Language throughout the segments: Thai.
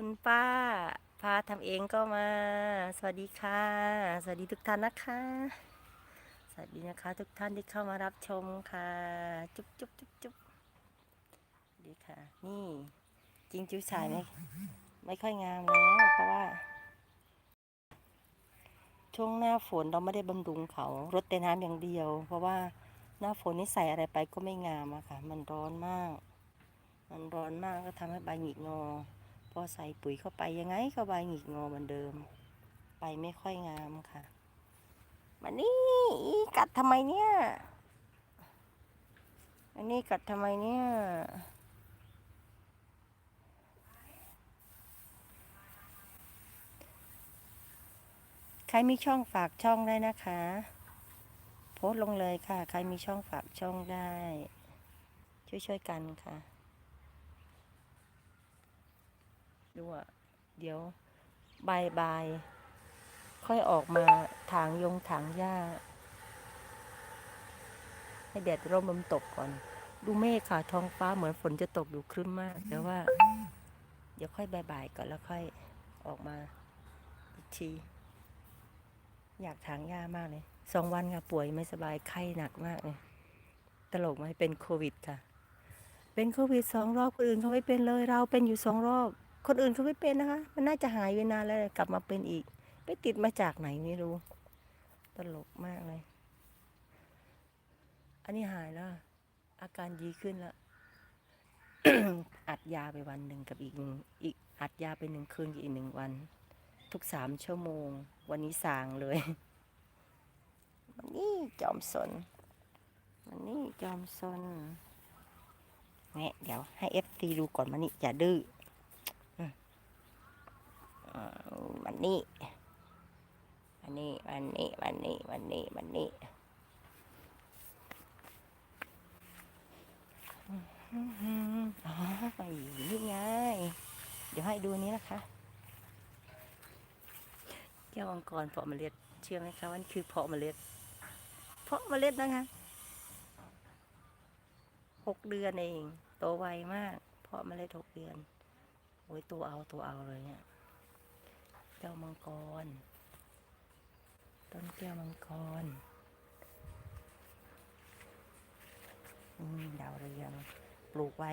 คุณป้า พาทำเองก็มา สวัสดีค่ะ สวัสดีทุกท่านนะคะ สวัสดีนะคะ ทุกท่านที่เข้ามารับชมค่ะ จุ๊บจุ๊บจุ๊บจุ๊บดีค่ะ นี่จริงจิ้วชายไม่ไม่ค่อยงามแล้วเพราะว่า ช่วงหน้าฝนเราไม่ได้บำรุงเขารดแต่น้ำอย่างเดียว เพราะว่าหน้าฝนนี่ใส่อะไรไปก็ไม่งามอะค่ะ มันร้อนมาก มันร้อนมากก็ทำให้ใบหงิกงอ อใส่ปุ๋ยเข้าไปยังไงก็ใบหงิกงอเหมือนเดิมใบไม่ค่อยงามค่ะมานี่กัดทำไมเนี่ยอันนี้กัดทำไมเนี่ยใครมีช่องฝากช่องได้นะคะ โพสต์ลงเลยค่ะ ใครมีช่องฝากช่องได้ ช่วยๆกันค่ะ ดูอะเดี๋ยวบายบายค่อยออกมาถางยงถางหญ้า ให้แดดร่มลมตกก่อน ดูเมฆค่ะท้องฟ้าเหมือนฝนจะตกอยู่ครึ้มมาก แต่ว่า เดี๋ยวค่อยบายบายก่อนแล้วค่อยออกมาอีกทีอยากถางหญ้ามากเลยสองวันค่ะป่วยไม่สบายไข้หนักมากเลยตลกไหมเป็นโควิดค่ะ เป็นโควิดสองรอบคนอื่นเขาไม่เป็นเลย เราเป็นอยู่สองรอบ คนอื่นเขาไม่เป็นนะคะ มันน่าจะหายไปนานแล้วกลับมาเป็นอีก ไปติดมาจากไหนไม่รู้ ตลกมากเลย อันนี้หายแล้ว อาการดีขึ้นแล้วอัดยาไปวันหนึ่งกับอีกอีกอัดยาไปหนึ่งคืนกับอีกหนึ่งวัน ทุกสามชั่วโมง วันนี้สางเลยมันนี่จอมสนมันนี่จอมสนเนี่ยเดี๋ยวให้เอฟซีดูก่อนมันนี่อย่าดื้อ อันนี่มันนี่มันนี่มันนี่มันนี่มันนี่อืมอ๋อนี่ไง เดี๋ยวให้ดูนี้นะคะแก้วมังกรเพาะเมล็ด เชื่อไหมคะว่านี่คือเพาะเมล็ด เพาะเมล็ดนะคะหกเดือนเอง โตไวมาก เพาะเมล็ดหกเดือน โอ้ยตัวเอาตัวเอาเลยเนี่ย ก้วมังกร ต้นแก้วมังกรดาวเรือง ปลูกไว้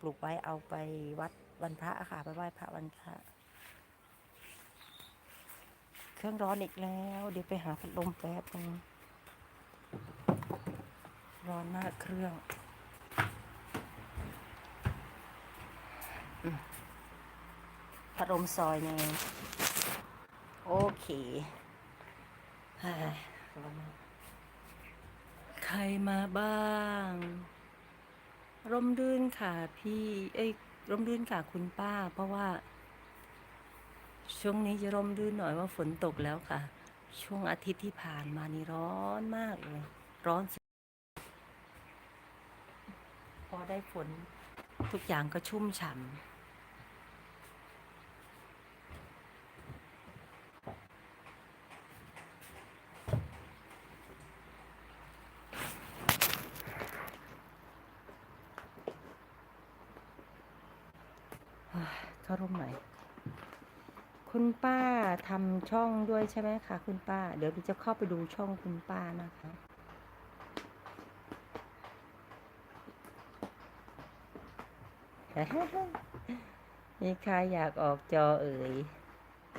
ปลูกไว้เอาไปวัดวันพระค่ะไปไหว้พระวันพระ เครื่องร้อนอีกแล้ว เดี๋ยวไปหาพัดลมแป๊บนึงร้อนมากเครื่องอพัดลมซอยหนึง โอเคเฮ้ยใครมาบ้าง ร่มรื่นค่ะพี่ เอ้ย ร่มรื่นค่ะคุณป้า เพราะว่า ช่วงนี้จะร่มรื่นหน่อยว่าฝนตกแล้วค่ะ ช่วงอาทิตย์ที่ผ่านมานี่ร้อนมากเลย ร้อนสุดพอได้ฝนทุกอย่างก็ชุ่มฉ่ำ เข้าร่มหน่อย คุณป้าทำช่องด้วยใช่ไหมคะคุณป้า เดี๋ยวดิจะเข้าไปดูช่องคุณป้านะคะมีใครอยากออกจอเอ่ย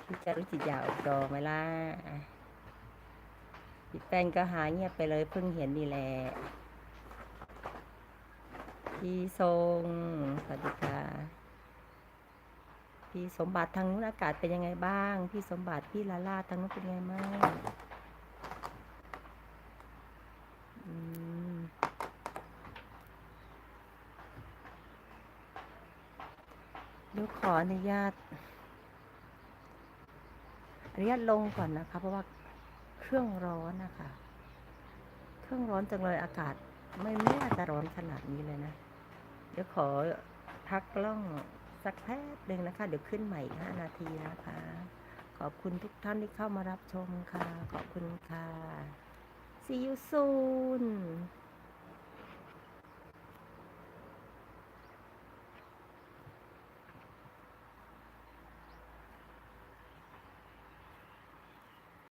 พี่จะรู้จิตอยากออกจอไหมล่ะพี่แป้นก็หายเงียบไปเลยเพิ่งเห็นนี่แหละพี่ทรงสวัสดีค่ะ พี่สมบัติทางนู้นอากาศเป็นยังไงบ้าง พี่สมบัติพี่ลาลาทางนู้นเป็นยังไงบ้างเดี๋ยวขออนุญาตอนุญาตลงก่อนนะคะ เพราะว่าเครื่องร้อนนะคะ เครื่องร้อนจังเลยอากาศไม่ไม่น่าจะร้อนขนาดนี้เลยนะ เดี๋ยวขอพักกล้อง สักแป๊บหนึ่งนะคะ เดี๋ยวขึ้นใหม่อีกห้านาทีนะคะ ขอบคุณทุกท่านที่เข้ามารับชมค่ะ ขอบคุณค่ะ see you soon